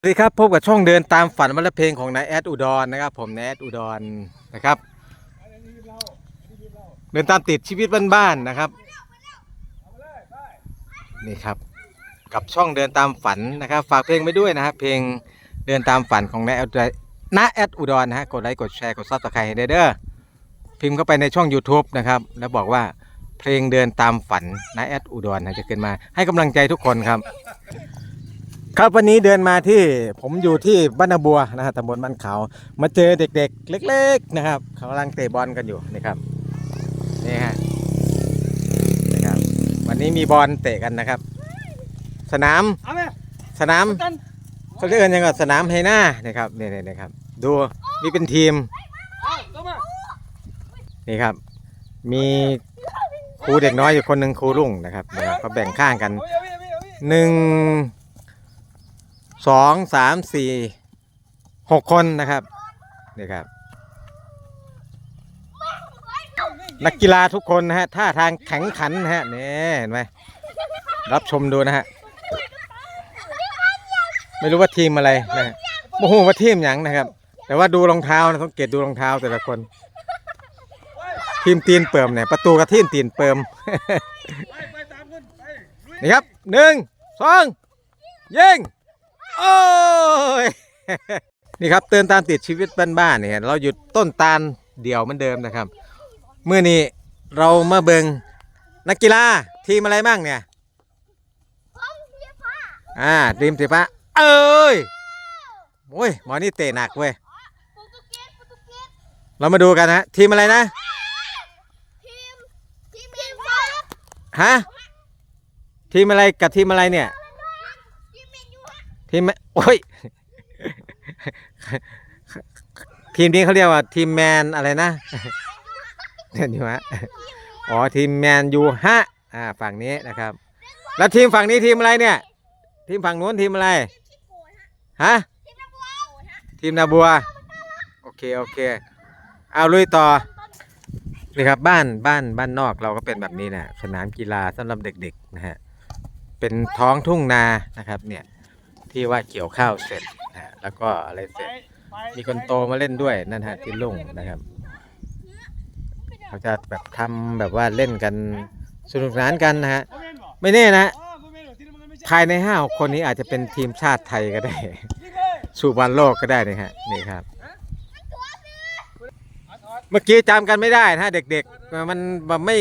สวัสดีครับพบกับช่องเดินตามฝันวันละเพลงของนายแอดอุดรนะครับ ผมนายแอดอุดรนะครับ เดินตามติดชีวิตบ้านๆนะครับ นี่ครับ กับช่องเดินตามฝันนะครับ ฝากเพลงไปด้วยนะครับเพลงเดินตามฝันของนายแอดนแอดอุดรนะฮะกดไลค์กดแชร์กดซับสไครต์ให้เด้อพิมพ์เข้าไปในช่อง YouTube นะครับ แล้วบอกว่าเพลงเดินตามฝันนายแอดอุดรนะจะขึ้นมาให้กำลังใจทุกคนครับ ครับวันนี้เดินมาที่ผมอยู่ที่บ้านนาบัวนะฮะตำบลบ้านเขาวมาเจอเด็กๆ เล็ก ๆ นะครับเขากำลังเตะบอลกันอยู่นี่ครับนี่ฮะนี่ครับ วันนี้มีบอลเตะกันนะครับ สนามเอาไหมสนามกันเขาเรียกกันยังไงสนามไฮน่านี่ครับนี่นี่นี่ครับ ดูมีเป็นทีมเอาเข้ามานี่ครับ มีครูเด็กน้อยอยู่คนหนึ่งครูรุ่งนะครับนะครับเขาแบ่งข้างกันเอาเอาเอาเอาเอาหนึ่ง สองสามสี่หกคนนะครับนี่ครับ นักกีฬาทุกคนนะฮะท่าทางแข็งขันนะฮะนี่เห็นไหมรับชมดูนะฮะไม่รู้ว่าทีมอะไรนะโอ้โหว่าทีมหยังนะครับ แต่ว่าดูรองเท้านะสังเกตดูรองเท้าแต่ละคน ทีมตีนเปิมเนี่ยประตูกับทีมตีนเปิมไปไปตามคนไปลุยนี่ครับหนึ่งสองยิง โอ้ย นี่ครับเตือนตามติดชีวิตบ้านๆเนี่ยเราหยุดต้นตาลเดี่ยวเหมือนเดิมนะครับเมื่อนี้เรามาเบิงนักกีฬาทีมอะไรบ้างเนี่ยอ่าทีมสีฟ้าเอ้ยโอ้ยหมอนี่เตะหนักเว้ยเรามาดูกันนะทีมอะไรนะฮะทีมอะไรกับทีมอะไรเนี่ย ทีมโอ้ยทีมนี้เขาเรียกว่าทีมแมนอะไรนะเดี๋ยวนี้ฮะอ๋อทีมแมนยูฮะอ่าฝั่งนี้นะครับ แล้วทีมฝั่งนี้ทีมอะไรเนี่ย ทีมฝั่งนู้นทีมอะไรฮะทีมนาบัวโอเคโอเค เอาลุยต่อนี่ครับบ้านบ้านบ้านนอกเราก็เป็นแบบนี้นะสนามกีฬาสำหรับเด็กๆนะฮะเป็นท้องทุ่งนานะครับเนี่ย ที่ว่าเกี่ยวข้าวเสร็จนะฮะแล้วก็อะไรเสร็จไปมีคนโตมาเล่นด้วยนั่นฮะที่ลุงนะครับ เขาจะแบบทำแบบว่าเล่นกันสนุกสนานกันนะฮะเอาเมนบ่ไม่แน่นะอ๋อบ่เมนหรอกที่นั่นมันไม่ใช่ภายในห้าหกคนนี้อาจจะเป็นทีมชาติไทยก็ได้ยิงเลยสู่บอลโลกก็ได้นะฮะนี่ครับเอาถอดเมื่อกี้จำกันไม่ได้นะฮะเด็กๆ มันแบบไม่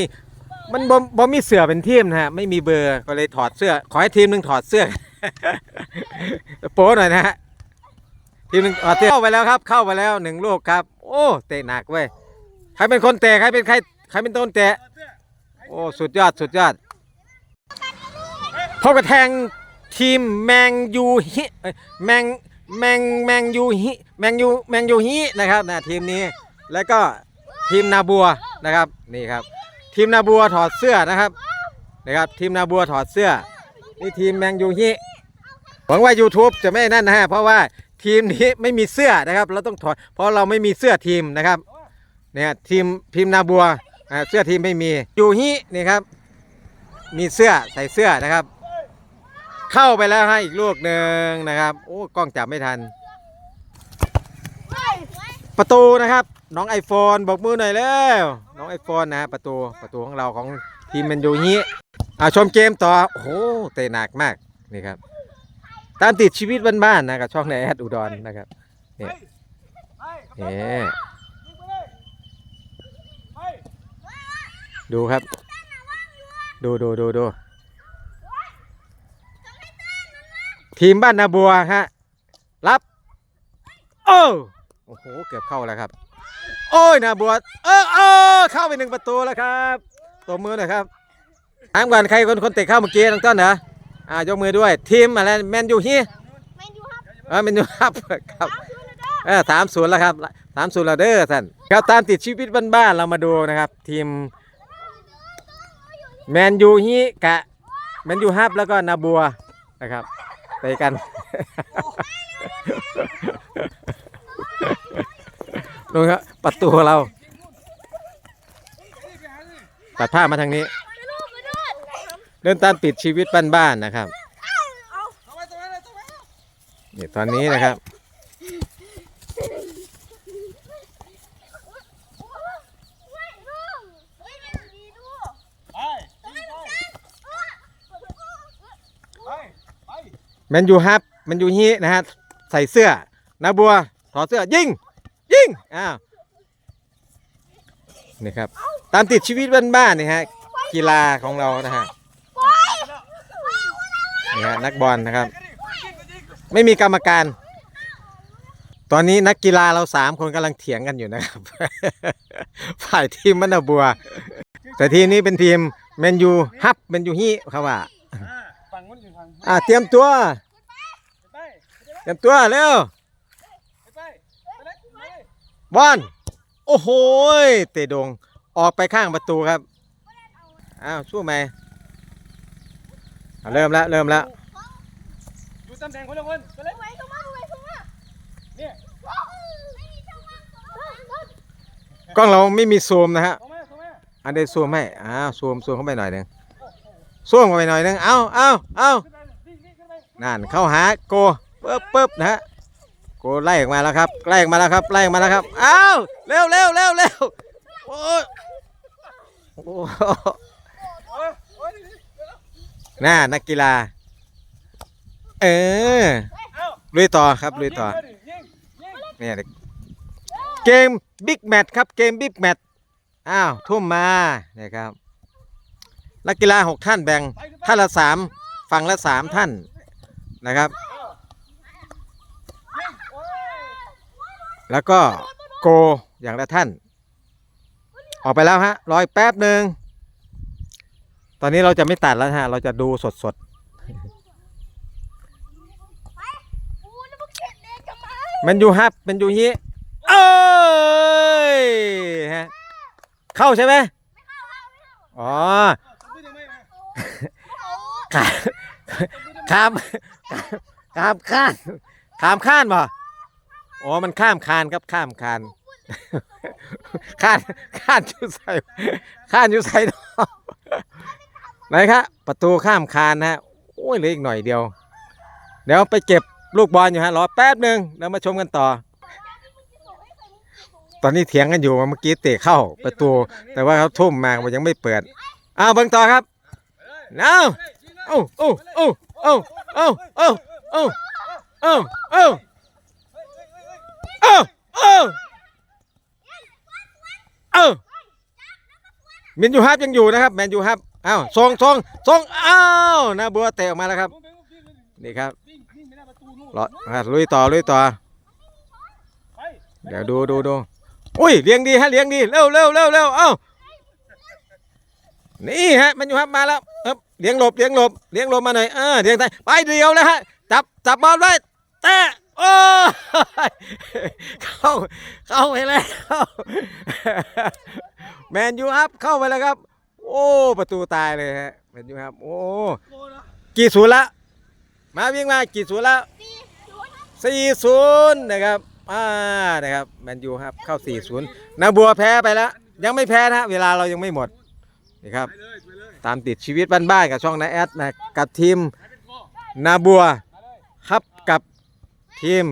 มันบ่บ่มีเสื้อเป็นทีมนะฮะไม่มีเบอร์ก็เลยถอดเสื้อ ขอให้ทีมหนึ่งถอดเสื้อ โป๊หน่อยนะฮะทีมหนึ่งถอเสื้อเข้าไปแล้วครับ เข้าไปแล้วหนึ่งลูกครับ โอ้เตะหนักเว้ยใครเป็นคนเตะใครเป็นใครใครเป็นต้นเตะ โอ้สุดยอดสุดยอดพบกับแทงทีมแมงยูฮิแมงแมงแมงยูฮิแมงยูแมงยูฮินะครับนะทีมนี้แล้วก็ทีมนาบัวนะครับนี่ครับ ทีมนาบัวถอดเสื้อนะครับนะครับ ทีมนาบัวถอดเสื้อนี่ทีมแมงยูฮิ หวังว่า YouTube จะไม่นั่นนะฮะเพราะว่าทีมนี้ไม่มีเสื้อนะครับ เราต้องถอดเพราะเราไม่มีเสื้อทีมนะครับเนี่ยทีมทีมนาบัวอ่าเสื้อทีมไม่มียูฮินี่ครับ มีเสื้อใส่เสื้อนะครับ เข้าไปแล้วให้อีกลูกหนึ่งนะครับ โอ้กล้องจับไม่ทัน ประตูนะครับ น้องไอโฟนบอกมือหน่อยแล้วน้องไอโฟนนะฮะประตูประตูของเราของทีมแมนยูฮิอ่าชมเกมต่อโอ้โหเตะหนักมากนี่ครับ ตามติดชีวิตบ้านๆนะกับช่องในแอดอุดรนะครับไปไปเอ๊ะยิงไปเลยไปดูครับ ดูดูดูดูทีมบ้านนาบัวฮะรับโอ้โอ้โหเกือบเข้าแล้วครับ โอ้ยนาบัวเออเออเข้าไปหนึ่งประตูแล้วครับตัวมือหน่อยครับถามก่อนใครคนคนเตะเข้าเมื่อกี้น้องต้นเหรอ อ่ายกมือด้วย ทีมอะไรแมนยูฮีเออแมนยูครับครับเออสามศูนย์แล้วครับสามศูนย์แล้วเด้อท่านครับตามติดชีวิตบ้านๆเรามาดูนะครับ ทีมแมนยูฮิกะแมนยูฮับแล้วก็นาบัวนะครับไปกันดูครับประตูเราตัดผ้ามาทางนี้ เดินตามติดชีวิตบ้านๆนะครับเนั้นเลยตรงนั้นนี่ตอนนี้นะครับไปไปไปแมนยูฮับแมนยูฮีนะฮะใส่เสื้อนาบัวถอดเสื้อยิงยิงอ้าวนี่ครับ ตามติดชีวิตบ้านๆนี่ฮะกีฬาของเรานะฮะ นี่ฮะนักบอลนะครับ ไม่มีกรรมการ ตอนนี้นักกีฬาเราสามคนกำลังเถียงกันอยู่นะครับ ฝ่ายทีมมันนาบัว แต่ทีมนี้เป็นทีมแมนยูฮับแมนยูฮีเขาว่าฝั่งนู้นอยู่ฝั่งอะเตรียมตัว ไปเตรียมตัวเร็วไปไปบอลโอ้โหเตะโดงออกไปข้างประตูครับอ้าวสู้ไหม เริ่มแล้วเริ่มแล้วอยู่ตำแหน่งคนละคนไปเลยเนี่ยกล้องเราไม่มีซูมนะฮะส่งมาส่งมาอันเดยวซูมให้อ้าวซูมซูมเข้าไปหน่อยหนึงซูมเข้าไปหน่อยหนึง เอาเอาเอาขึ้นไปวิ่งวิ่งขึ้นไปนั่นเข้าหาโกปึ๊บปึ๊บนะฮะ โกไล่ออกมาแล้วครับไล่ออกมาแล้วครับไล่ออกมาแล้วครับอ้าวเร็วเร็วเร็วเร็วโอ้ยโอ้โห โอ้ยโอ้ยนี่นี่เดี๋ยว นะน่านักกีฬา เออลุยต่อครับลุยต่อเนี่ยเกมบิ๊กแมตช์ครับเกมบิ๊กแมตช์อ้าวทุ่มมาเนี่ยครับนักกีฬาหกท่านแบ่งท่านละสามฝั่งละสามท่านนะครับ แล้วก็โกอย่างละท่าน ออกไปแล้วฮะรออีกแป๊บหนึ่ง ตอนนี้เราจะไม่ตัดแล้วฮะ เราจะดูสดๆมันอยู่ฮับ มันอยู่ฮีเอ้ยฮะ เข้าใช่ไหมอ๋อตบมือทำไมมาข้ามข้ามข้ามข้านข้ามข้านบ่อ๋อ มันข้ามคานครับข้ามคานข้านข้านอยู่ใส่ข้านอยู่ใส่ดอก ไหนครับประตูข้ามคานนะฮะโอ้ยเหลืออีกหน่อยเดียว เดี๋ยวไปเก็บลูกบอลอยู่ฮะรอแป๊บหนึ่งแล้วมาชมกันต่อ ตอนนี้เถียงกันอยู่ว่าเมื่อกี้เตะเข้าประตู แต่ว่าเขาทุ่มมามันยังไม่เปิดอ้าวเบิ่งต่อครับเอาโอ้โอ้โอ้โอ้โอ้โอ้โอ้โอ้โอ้โอ้โอ้โอ้แมนยูฮับยังอยู่นะครับแมนยูฮับ อ้าวทรงทรงทรงอ้าวนาบัวเตะออกมาแล้วครับ นี่ครับระตูนู่นรออะลุยต่อลุยต่อ เดี๋ยวดูดูดูอุ้ยเลี้ยงดีฮะเลี้ยงดีเร็วเร็วเร็วเร็วเอ้านี่ฮะมันอยู่ฮับมาแล้วเอ๊บเลี้ยงหลบเลี้ยงหลบเลี้ยงหลบมาหน่อยเออเลี้ยงไปไปเดียวแล้วฮะจับจับบอลไว้แตะโอ้เข้าเข้าไปแล้วแมนยูฮับเข้าไปแล้วครับ โอ้ ประตูตายเลยฮะแมนยูฮับ โอ้กี่ศูนย์ละมาวิ่งมากี่ศูนย์ละสี่ศูนย์นะครับอ่านะครับแมนยูครับเข้าสี่ศูนย์นาบัวแพ้ไปแล้ว ยังไม่แพ้นะเวลาเรายังไม่หมดนี่ครับ ตามติดชีวิตบ้านๆกับช่องนาแอดนะกับทีมนาบัวครับกับทีม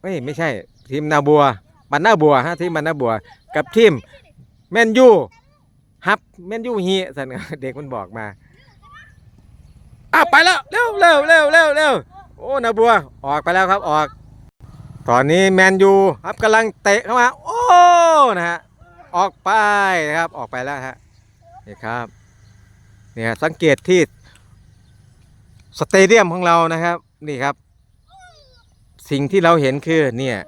เอ้ยไม่ใช่ทีมนาบัวบันนาบัวฮะทีมบันนาบัว กับทีมแมนยู ฮับแมนยูฮีสันเด็กมันบอกมาอ้าวไปแล้วเร็วเร็วเร็วเร็วเร็วโอ้นาบัวออกไปแล้วครับออก ตอนนี้แมนยูครับกำลังเตะเข้ามาโอ้นะฮะออกไปนะครับออกไปแล้วฮะนี่ครับเนี่ยสังเกตที่สเตเดียมของเรานะครับนี่ครับ สิ่งที่เราเห็นคือเนี่ย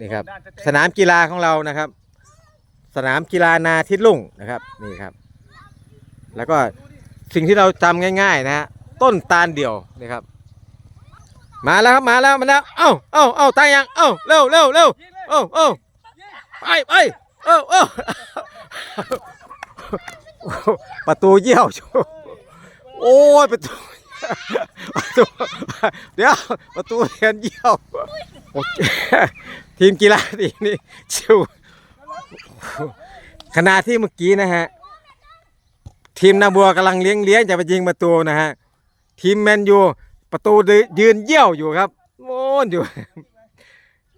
นี่ครับสนามกีฬาของเรานะครับ สนามกีฬานาทิตลุ่งนะครับนี่ครับ แล้วก็สิ่งที่เราจำง่าย ๆ นะฮะต้นตาลเดี่ยวนะครับ มาแล้วครับมาแล้วมาแล้วเอ้าเอ้าเอ้าตายยังเอ้าเร็วเร็วเร็วเอ้าเอ้าไปไปเอ้าเอ้าประตูเยี่ยวโอ้ยประตูประตูเดี๋ยวประตูเรียนเยี่ยวทีมกีฬาทีนี้ชิว ขณะที่เมื่อกี้นะฮะ ทีมนาบัวกำลังเลี้ยงเลี้ยงจะไปยิงประตูนะฮะ ทีมแมนยูประตูยืนเยี่ยวอยู่ครับโอ้ยอยู่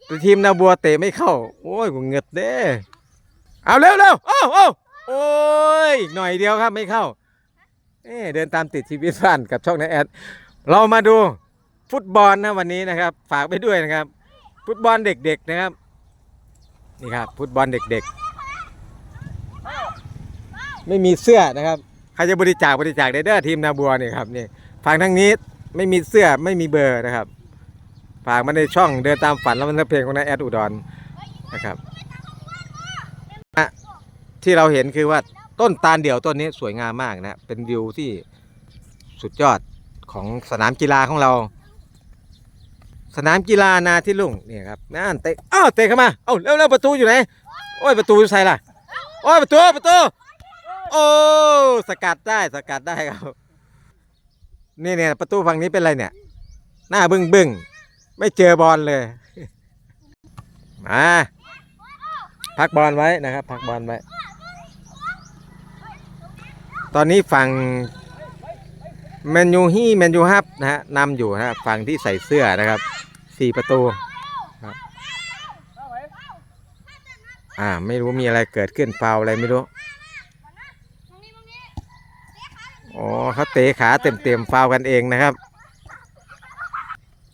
แต่ทีมนาบัวเตะไม่เข้า โอ้ยกูเงึดเด้เอาเร็วเร็วโอ้โอ้โอ้ยหน่อยเดียวครับไม่เข้าเอเดินตามติดชีวิตบ้านกับช่องนแอด เรามาดูฟุตบอลนะวันนี้นะครับ ฝากไปด้วยนะครับ ฟุตบอลเด็กๆนะครับ นี่ครับ ฟุตบอลเด็กๆ ไม่มีเสื้อนะครับใครจะบริจาคบริจาคได้เด้อทีมนาบัวนี่ครับนี่ฝั่งทางนี้ไม่มีเสื้อไม่มีเบอร์นะครับฝากมาในช่องเดินตามฝันแล้วมันเพลงของนายแอดอุดรนะครับที่เราเห็นคือว่าต้นตาลเดี่ยวต้นนี้สวยงามมากนะเป็นวิวที่สุดยอดของสนามกีฬาของเรา สนามกีฬานาที่ลุ่งนี่ครับนั่นเตะอ้าวเตะเข้ามาเอ้าเร็วเร็วประตูอยู่ไหนโอ้ยประตูอยู่ใส่ล่ะโอ้ยประตูประตู โอ้สกัดได้สกัดได้ครับ นี่เนี่ยประตูฝั่งนี้เป็นอะไรเนี่ย หน้าบึ้งบึ้งไม่เจอบอลเลย มาพักบอลไว้นะครับ พักบอลไว้ ตอนนี้ฝั่งแมนยูฮี่แมนยูฮับนะฮะนำอยู่นะฝั่งที่ใส่เสื้อนะครับสี่ประตูอ่า ไม่รู้มีอะไรเกิดขึ้นฟาวล์อะไรไม่รู้ อ๋อเขาเตะขาเต็มเต็มฟาวกันเองนะครับ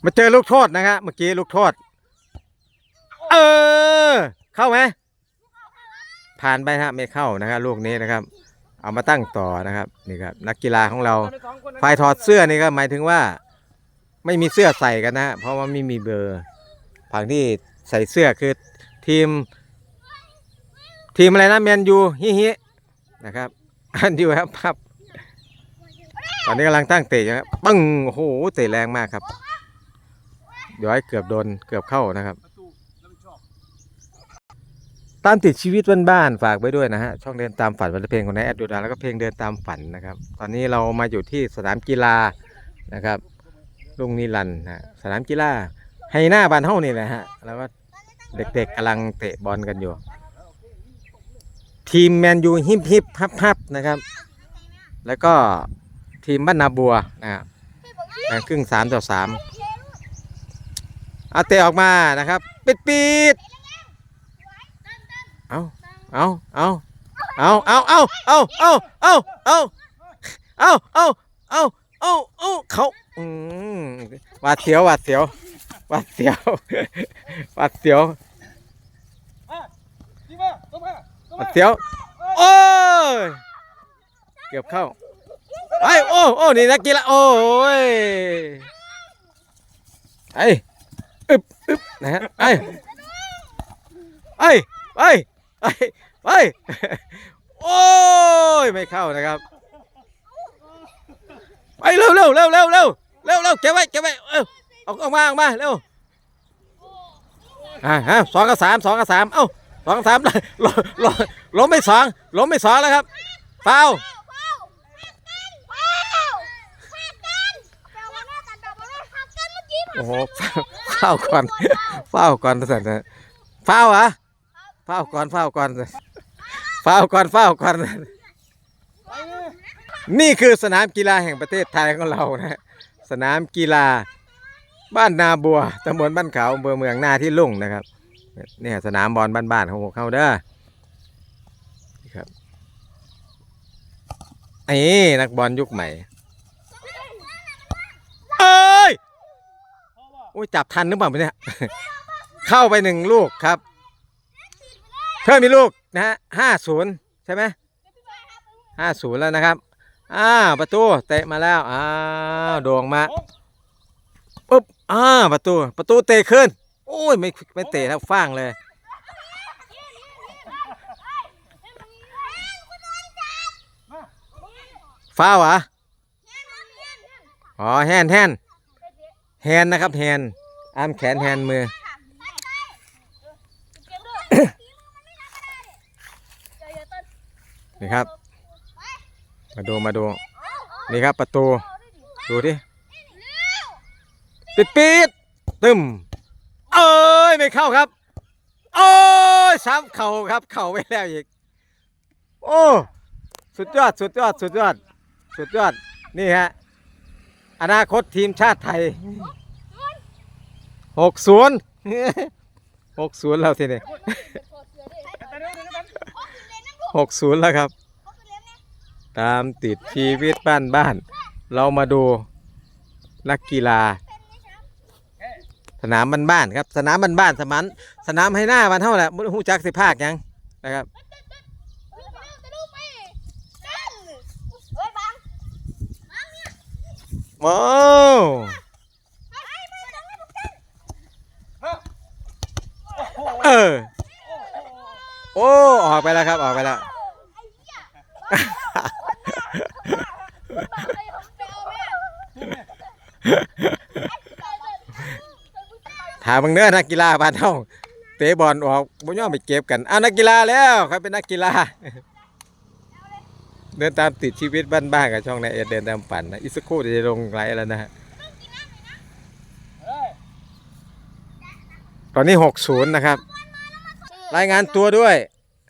มาเจอลูกโทษนะครับเมื่อกี้ลูกโทษ เออ เข้าไหมผ่านไปฮะไม่เข้านะครับลูกนี้นะครับ เอามาตั้งต่อนะครับนี่ครับนักกีฬาของเราฝ่ายถอดเสื้อนี่ก็หมายถึงว่า ไม่มีเสื้อใส่กันนะเพราะว่าไม่มีเบอร์ฝั่งที่ใส่เสื้อคือทีม ทีมอะไรนะแมนยูฮิฮินะครับอันยูครับครับ ตอนนี้กำลังตั้งเตะอยู่ครับปึ้งโอ้โหเตะแรงมากครับเดี๋ยวให้เกือบโดนเกือบเข้านะครับ ตามติดชีวิตบ้านๆฝากไว้ด้วยนะฮะช่องเดินตามฝันวันเพลงของนายแอดดูดาแล้วก็เพลงเดินตามฝันนะครับ ตอนนี้เรามาอยู่ที่สนามกีฬานะครับลุงนิรันด์นะฮะสนามกีฬาไฮหน้าบานเฮานี่แหละฮะแล้วก็เด็กๆกำลังเตะบอลกันอยู่ ทีมแมนยูฮิปฮิปฮับฮับนะครับ แล้วก็ ทีมบ้านนาบัวนะครับแบ่งครึ่งสามต่อสามเอาเตะออกมานะครับ ปิดปิดเอาเอาเอาเอาเอาเอาเอาเอาเอาเอาเอาเอาเอาเอาเอาเขาอืมหวาดเสียวหวาดเสียวหวาดเสียวหวาดเสียวหวาดเสียวโอ้ยเกือบเข้า ไอ้โอ้โอ้นี่นักกีฬาโอ้ยไอ้อึบอึบนะฮะไอ้ไอ้ไอ้ไอ้ไอ้โอ้ยไม่เข้านะครับไปเร็วเร็วเร็วเร็วเร็วเร็วเร็วเก็บไว้เก็บไว้เอ้าออกออกมาออกมาเร็วอ่าฮะสองกับสามสองกับสามเอ้าสองกับสามล้มล้มล้มไม่สองล้มไม่สองแล้วครับฟา โอ้โหเฝ้าก่อนเฝ้าก่อนสันนะเฝ้าเหรอเฝ้าก่อนเฝ้าก่อนเฝ้าก่อนเฝ้าก่อนนี่คือสนามกีฬาแห่งประเทศไทยของเรานะสนามกีฬาบ้านนาบัวตำบลบ้านเขาอำเภอเมืองหน้าที่ลุ่งนะครับเนี่ยสนามบอลบ้านๆของพวกเขาเด้อนี่ครับนี่นักบอลยุคใหม่เอ้ย โอ้ยจับทันหรือเปล่าเนี่ย เข้าไปหนึ่งลูกครับ เพิ่มมีลูกนะฮะห้าศูนย์ใช่ไหมห้าศูนย์แล้วนะครับอ้าประตูเตะมาแล้วอ้าวโด่งมาปุ๊บอ้าประตูประตูเตะขึ้น โอ้ยไม่ไม่เตะแล้วฟ้างเลยฟ้าวเหรออ๋อแฮนแฮน แฮนนะครับแฮนอ้ามแขนแฮนมือ นี่ครับ มาดูมาดู นี่ครับประตู ดูดิปิดปิดตึมเอ้ย ไม่เข้าครับ โอ้ยซ้ำเข่าครับ เข่าไปแล้วอีก โอ้ สุดยอด สุดยอด สุดยอด สุดยอด นี่ฮะ อนาคตทีมชาติไทยหกศูนย์หกศูนย์แล้วทีนี้แต่เดี๋ยวเดี๋ยวเดี๋ยวหกศูนย์แล้วครับ ตามติดชีวิตบ้านบ้านๆเรามาดูนักกีฬา สนามบ้านบ้านๆครับ สนามบ้านบ้านๆสนามสนามให้หน้าบ้านเท่าแหละมุหูจักสิภาคหยังนะครับ ว้าวเออโอ้ออกไปแล้วครับออกไปแล้วถามมึงเด้อนักกีฬาบ้านเฮาเตะบอลออกบ่ยอมไปเก็บกันอ้าวนักกีฬาแล้วใครเป็นนักกีฬา เดินตามติดชีวิตบ้านๆกับช่องนายเอ็ดเดินตามปั่นนะอิสโคจะลงไลฟ์แล้วนะฮะเฮ้ยตอนนี้ 60 นะครับ รายงานตัวด้วย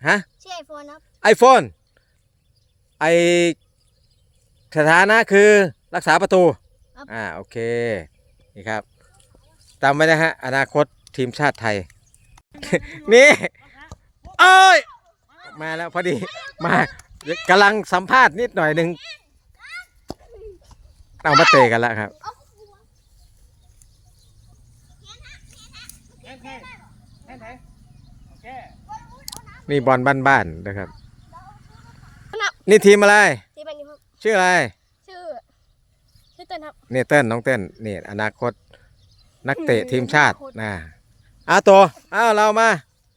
ฮะชื่อไอโฟนครับ iPhone ไอสถานะคือรักษาประตูอ่า โอเค นี่ครับจำไว้นะฮะ อนาคตทีมชาติไทย นี่ เอ้ย มาแล้วพอดี มา กำลังสัมภาษณ์นิดหน่อยหนึ่งเอามาเตะกันแล้วครับแอนไทยแอนไทยโอเคนี่บอลบ้านๆนะครับ นี่ทีมอะไร ที่เป็นอยู่ครับ ชื่ออะไร ชื่อ ชื่อเต้นครับ เนี่ยเต้นน้องเต้นนี่อนาคต นักเตะทีมชาตินะอ้าวตัวอ้าวเรามา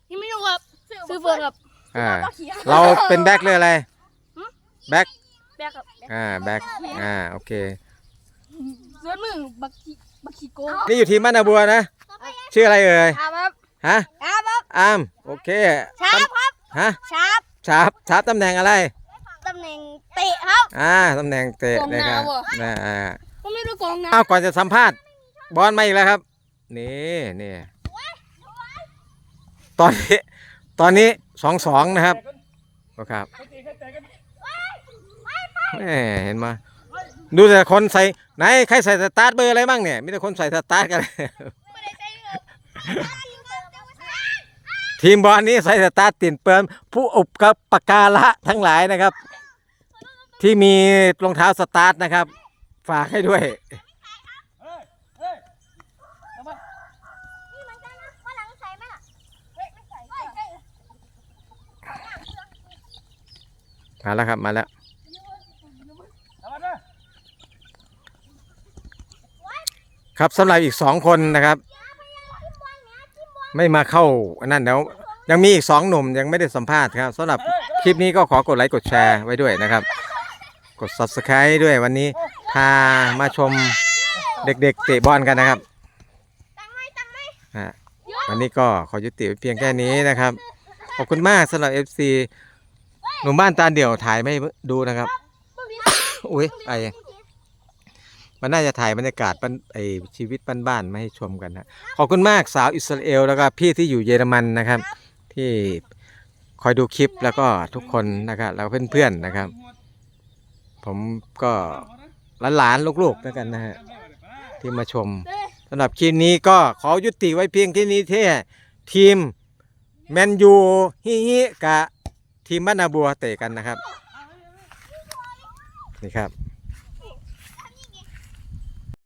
ที่ไม่รู้ครับชื่อเฟิร์นครับอ่าเราเป็นแบ็คหรืออะไร แบ็คแบกครับแบกอ่าแบ็คอ่าโอเค ส่วนมือบักขีบักขีโก้นี่อยู่ทีมบ้านนาบัวนะ ชื่ออะไรเอ่ยครับครับฮะครับครับอามโอเคชาร์ปครับฮะชาร์ปชาร์ปชาร์ปตำแหน่งอะไรตำแหน่งเตะครับ อ่าตำแหน่งเตะกองหนะน้าครับว่ะนะอ่าผมไม่รู้กองนะอ้าวก่อนจะสัมภาษณ์บอลมาอีกแล้วครับนี่นี่ตอนนี้ตอนนี้สองสองนะครับครับไปตีกันเตะกัน แหมเห็นมาดูแต่คนใส่ไหนใครใส่สตาร์ทเบอร์อะไรบ้างเนี่ยมีแต่คนใส่สตาร์ทกันทีมบอลนี้ใส่สตาร์ทตินเปิมผู้อุปการะทั้งหลายนะครับ ที่มีรองเท้าสตาร์ทนะครับ ฝากให้ด้วยมาแล้วครับมาแล้ว เอามาเด้อ ครับสำหรับอีกสองคนนะครับ ไม่มาเข้านนั้นเดี๋ยวยังมีอีกสองหนุ่มยังไม่ได้สัมภาษณ์ครับสำหรับคลิปนี้ก็ขอกดไลค์กดแชร์ไว้ด้วยนะครับ กด subscribe ด้วยวันนี้พามาชมเด็กๆเตะบอลกันนะครับตังไม่ตังไม่ฮะวันนี้ก็ขอยุติไว้เพียงแค่นี้นะครับ ขอบคุณมากสำหรับ FC หนุ่มบ้านตาเดี่ยวถ่ายไม่ดูนะครับ อุ้ยไอ มันน่าจะถ่ายบรรยากาศบ้านไอชีวิตบ้านๆมาให้ชมกันนะขอบคุณมากสาวอิสราเอลแล้วก็พี่ที่อยู่เยอรมันนะครับ ที่คอยดูคลิปแล้วก็ทุกคนนะครับแล้วก็เพื่อนๆนะครับ ผมก็หลานๆลูกๆแล้วกันนะฮะที่มาชมสำหรับคลิปนี้ก็ขอยุติไว้เพียงแค่นี้ที่ทีมแมนยูฮิฮิกับทีมบ้านนาบัวเตะกันนะครับ นี่ครับ